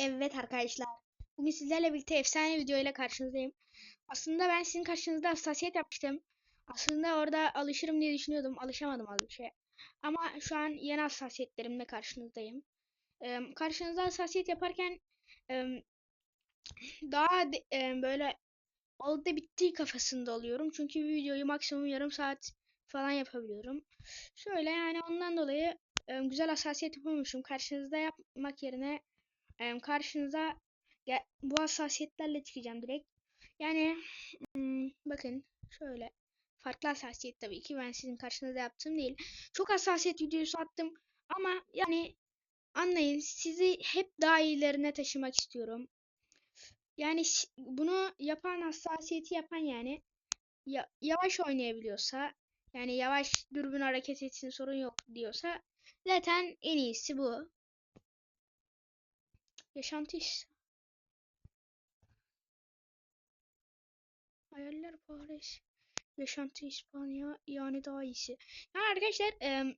Evet arkadaşlar. Bugün sizlerle birlikte efsane video ile karşınızdayım. Aslında ben sizin karşınızda hassasiyet yapmıştım. Aslında orada alışırım diye düşünüyordum. Alışamadım az bir şey. Ama şu an yeni hassasiyetlerimle karşınızdayım. Ee, karşınızda hassasiyet yaparken em, daha de- em, böyle oldu bittiği kafasında oluyorum. Çünkü videoyu maksimum yarım saat falan yapabiliyorum. Şöyle yani ondan dolayı em, güzel hassasiyet yapamamışım. Karşınızda yapmak yerine karşınıza bu hassasiyetlerle çıkacağım direkt. Yani hmm, bakın şöyle farklı hassasiyet tabii ki ben sizin karşınızda yaptığım değil. Çok hassasiyet videosu attım ama yani anlayın sizi hep daha iyilerine taşımak istiyorum. Yani bunu yapan hassasiyeti yapan yani ya- yavaş oynayabiliyorsa yani yavaş dürbün hareket etsin sorun yok diyorsa zaten en iyisi bu. Yaşantı iş. Hayaller Paris. Yaşantı İspanya yani daha iyisi. Yani arkadaşlar em,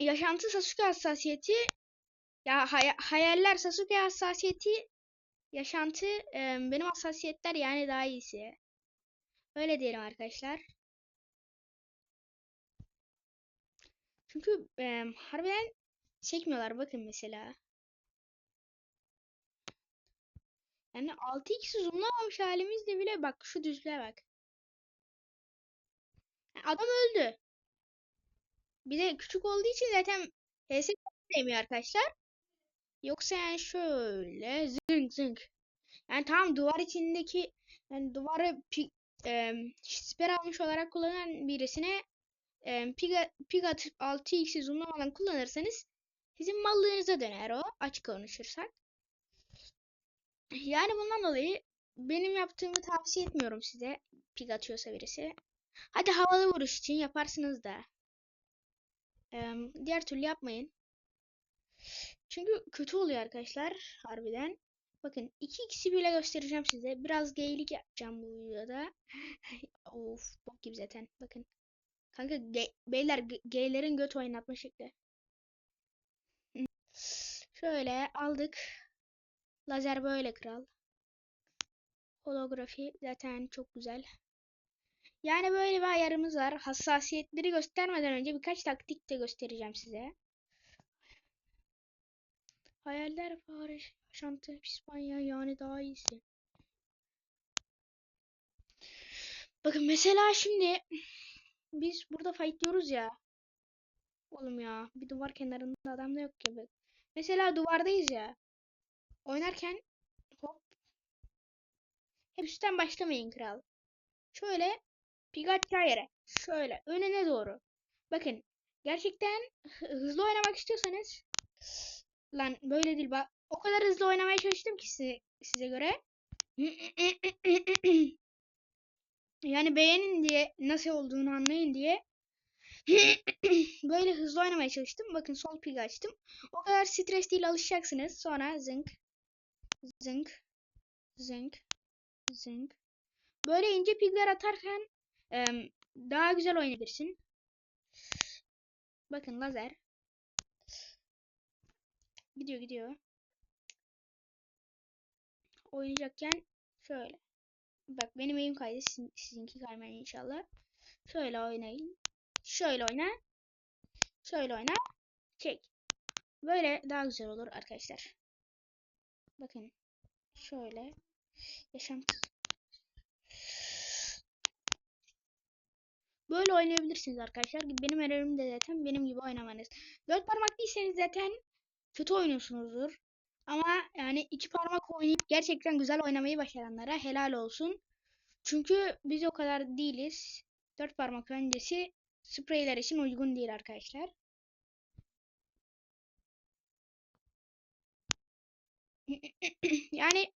yaşantı Sasuke hassasiyeti ya hay- hayaller Sasuke hassasiyeti yaşantı em, benim hassasiyetler yani daha iyisi. Öyle diyelim arkadaşlar. Çünkü em, harbiden çekmiyorlar bakın mesela. Yani 6x zoomlamamış halimizde bile bak şu düzlüğe bak. Adam öldü. Bir de küçük olduğu için zaten HS demiyor arkadaşlar. Yoksa yani şöyle zınk zınk. Yani tamam duvar içindeki yani duvarı pi, e, siper almış olarak kullanan birisine e, pig, pig atıp 6x'i zoomlamadan kullanırsanız sizin mallığınıza döner o açık konuşursak. Yani bundan dolayı benim yaptığımı tavsiye etmiyorum size pig atıyorsa birisi. Hadi havalı vuruş için yaparsınız da. E, diğer türlü yapmayın. Çünkü kötü oluyor arkadaşlar harbiden. Bakın 2x'i bile göstereceğim size. Biraz geylik yapacağım bu videoda. of bok gibi zaten. Bakın. Kanka ge- beyler ge- geylerin göt oynatma şekli. Şöyle aldık. Lazer böyle kral. Holografi zaten çok güzel. Yani böyle bir ayarımız var. Hassasiyetleri göstermeden önce birkaç taktik de göstereceğim size. Hayaller Paris, yaşantı İspanya yani daha iyisi. Bakın mesela şimdi biz burada fightlıyoruz ya. Oğlum ya bir duvar kenarında adam da yok gibi. Mesela duvardayız ya. Oynarken hop. Hep üstten başlamayın kral. Şöyle Pikachu yere. Şöyle önüne doğru. Bakın gerçekten hı- hızlı oynamak istiyorsanız lan böyle değil bak. O kadar hızlı oynamaya çalıştım ki size, size göre. Yani beğenin diye nasıl olduğunu anlayın diye böyle hızlı oynamaya çalıştım. Bakın sol pig açtım. O kadar stres değil alışacaksınız. Sonra zınk zınk zınk zınk. Böyle ince pigler atarken em, daha güzel oynayabilirsin. Bakın lazer. Gidiyor gidiyor. Oynayacakken şöyle. Bak benim elim kaydı. Sizin, sizinki kaymayın inşallah. Şöyle oynayın. Şöyle oyna. Şöyle oyna. Çek. Böyle daha güzel olur arkadaşlar. Bakın. Şöyle. Yaşantı. Böyle oynayabilirsiniz arkadaşlar. Benim önerim de zaten benim gibi oynamanız. Dört parmak değilseniz zaten kötü oynuyorsunuzdur. Ama yani iki parmak oynayıp gerçekten güzel oynamayı başaranlara helal olsun. Çünkü biz o kadar değiliz. Dört parmak öncesi spreyler için uygun değil arkadaşlar. Yani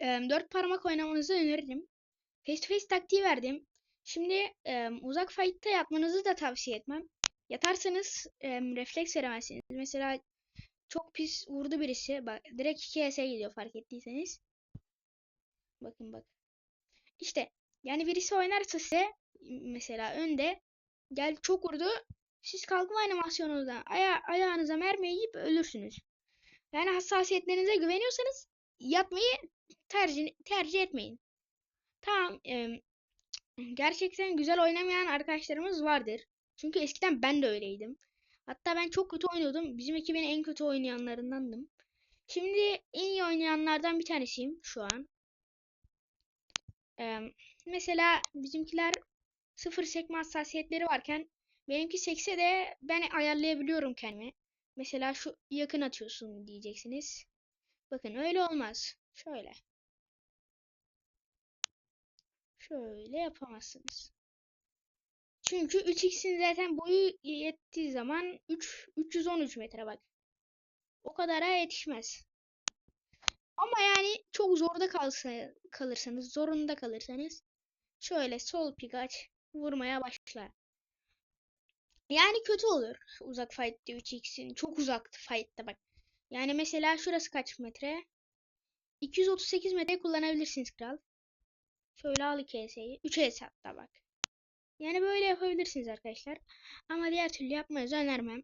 em, dört parmak oynamanızı öneririm. Face to face taktiği verdim. Şimdi em, uzak fight'ta yatmanızı da tavsiye etmem. Yatarsanız em, refleks veremezsiniz. Mesela çok pis vurdu birisi. Bak direkt 2 HS gidiyor fark ettiyseniz. Bakın bak. İşte yani birisi oynarsa size mesela önde gel çok vurdu. Siz kalkma animasyonunuzdan aya ayağınıza mermi yiyip ölürsünüz. Yani hassasiyetlerinize güveniyorsanız yatmayı tercih tercih etmeyin. Tamam. em, gerçekten güzel oynamayan arkadaşlarımız vardır. Çünkü eskiden ben de öyleydim. Hatta ben çok kötü oynuyordum. Bizim ekibin en kötü oynayanlarındandım. Şimdi en iyi oynayanlardan bir tanesiyim şu an. Em, mesela bizimkiler sıfır sekme hassasiyetleri varken benimki sekse de ben ayarlayabiliyorum kendimi. Mesela şu yakın atıyorsun diyeceksiniz. Bakın öyle olmaz. Şöyle. Şöyle yapamazsınız. Çünkü 3x'in zaten boyu yettiği zaman 3 313 metre bak. O kadara yetişmez. Ama yani çok zorda kalsa, kalırsanız, zorunda kalırsanız şöyle sol pik aç, vurmaya başla. Yani kötü olur uzak fight'te 3x'in. Çok uzaktı fight'ta bak. Yani mesela şurası kaç metre? 238 metre kullanabilirsiniz kral. Şöyle al 2 ES'yi. 3 ES hatta bak. Yani böyle yapabilirsiniz arkadaşlar. Ama diğer türlü yapmayı önermem.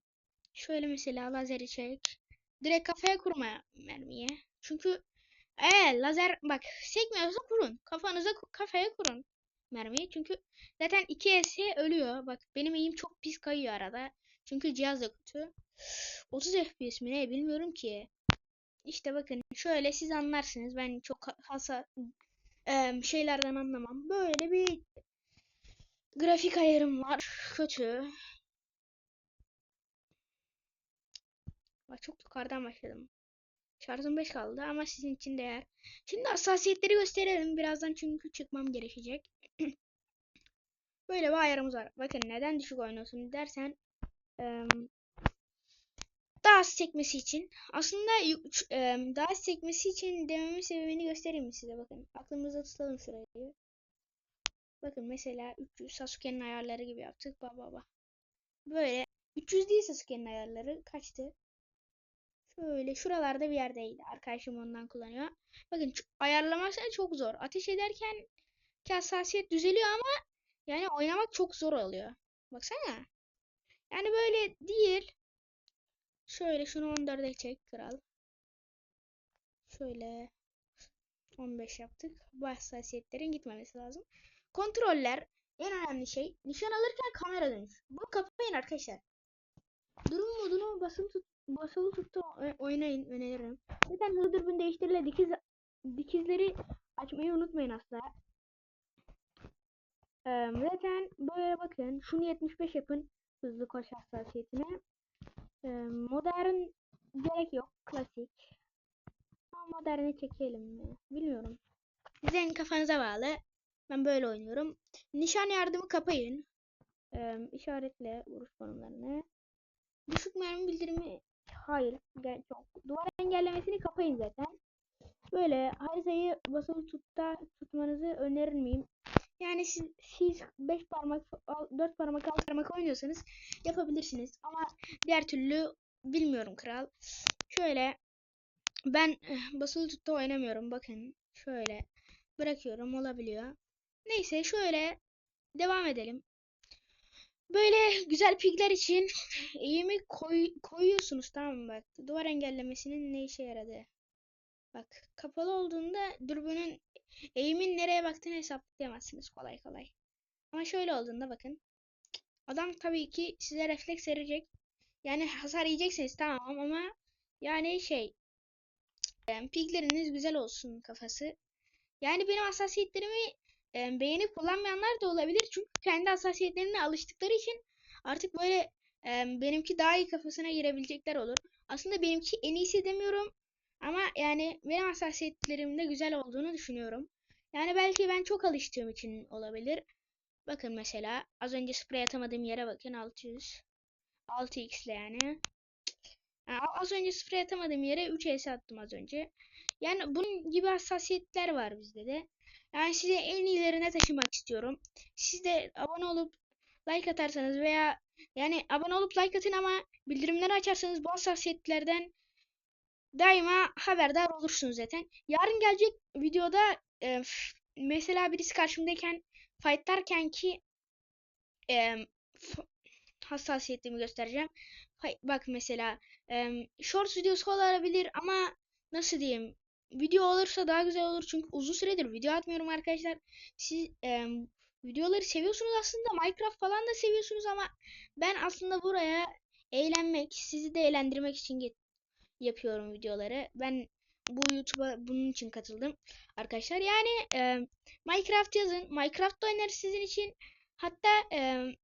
Şöyle mesela lazeri çek. Direkt kafaya kurma mermiye. Çünkü eğer lazer bak sekmiyorsa kurun. Kafanıza kafaya kurun mermiyi. Çünkü zaten 2 ES ölüyor. Bak benim eğim çok pis kayıyor arada. Çünkü cihaz da kötü. 30 FPS mi ne bilmiyorum ki. İşte bakın şöyle siz anlarsınız. Ben çok hasa em, şeylerden anlamam. Böyle bir grafik ayarım var. Kötü. Bak çok yukarıdan başladım. Şarjım 5 kaldı ama sizin için değer. Şimdi hassasiyetleri gösterelim birazdan çünkü çıkmam gerekecek. Böyle bir ayarımız var. Bakın neden düşük oynuyorsun dersen daha az çekmesi için. Aslında daha az çekmesi için dememin sebebini göstereyim size bakın. Aklımızda tutalım şurayı. Bakın mesela 300 Sasuke'nin ayarları gibi yaptık. Baba baba. Böyle 300 değil Sasuke'nin ayarları. Kaçtı? Şöyle şuralarda bir yerdeydi. Arkadaşım ondan kullanıyor. Bakın ayarlaması çok zor. Ateş ederken ki hassasiyet düzeliyor ama yani oynamak çok zor oluyor. Baksana. Yani böyle değil. Şöyle şunu 14'e çek kral. Şöyle 15 yaptık. Bu hassasiyetlerin gitmemesi lazım. Kontroller en önemli şey. Nişan alırken kamera dönüş. Bunu kapayın arkadaşlar. Basılı tut basılı tuttu oynayın öneririm. Zaten hızlı dürbün değiştiriyle dikiz dikizleri açmayı unutmayın asla. Ee, zaten böyle bakın. Şunu 75 yapın. Hızlı koş hassasiyetine. Ee, modern gerek yok. Klasik. Ama moderni çekelim mi? Bilmiyorum. Sizin kafanıza bağlı. Ben böyle oynuyorum. Nişan yardımı kapayın. Ee, işaretle vuruş konumlarını. Düşük mermi bildirimi hayır. Çok. Duvar engellemesini kapayın zaten. Böyle haritayı basılı tutta tutmanızı önerir miyim? Yani siz, siz 5 parmak, 4 parmak, 6 parmak oynuyorsanız yapabilirsiniz. Ama diğer türlü bilmiyorum kral. Şöyle ben eh, basılı tutta oynamıyorum. Bakın şöyle bırakıyorum olabiliyor. Neyse şöyle devam edelim. Böyle güzel pigler için eğimi koy, koyuyorsunuz tamam mı bak. Duvar engellemesinin ne işe yaradı. Bak kapalı olduğunda dürbünün eğimin nereye baktığını hesaplayamazsınız kolay kolay. Ama şöyle olduğunda bakın. Adam tabii ki size refleks verecek. Yani hasar yiyeceksiniz tamam ama yani şey yani pigleriniz güzel olsun kafası. Yani benim hassasiyetlerimi e, beğenip kullanmayanlar da olabilir. Çünkü kendi hassasiyetlerine alıştıkları için artık böyle e, benimki daha iyi kafasına girebilecekler olur. Aslında benimki en iyisi demiyorum. Ama yani benim hassasiyetlerimin de güzel olduğunu düşünüyorum. Yani belki ben çok alıştığım için olabilir. Bakın mesela az önce sprey atamadığım yere bakın 600. 6x ile yani. yani. Az önce sprey atamadığım yere 3 s attım az önce. Yani bunun gibi hassasiyetler var bizde de. Yani size en iyilerine taşımak istiyorum. Siz de abone olup like atarsanız veya yani abone olup like atın ama bildirimleri açarsanız bu hassasiyetlerden daima haberdar olursunuz zaten. Yarın gelecek videoda e, mesela birisi karşımdayken fightlarken ki e, hassasiyetimi göstereceğim. bak mesela em, shorts videosu olabilir ama nasıl diyeyim video olursa daha güzel olur çünkü uzun süredir video atmıyorum arkadaşlar. Siz em, videoları seviyorsunuz aslında Minecraft falan da seviyorsunuz ama ben aslında buraya eğlenmek, sizi de eğlendirmek için yapıyorum videoları. Ben bu YouTube'a bunun için katıldım arkadaşlar. Yani em, Minecraft yazın. Minecraft oynarız sizin için. Hatta em,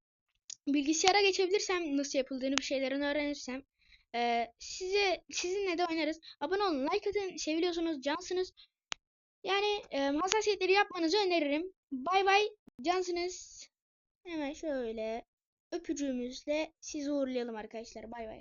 bilgisayara geçebilirsem nasıl yapıldığını bir şeylerin öğrenirsem eee, size sizinle de oynarız. Abone olun, like atın. Seviliyorsunuz, cansınız. Yani eee hassasiyetleri yapmanızı öneririm. Bay bay, cansınız. Hemen şöyle öpücüğümüzle sizi uğurlayalım arkadaşlar. Bay bay.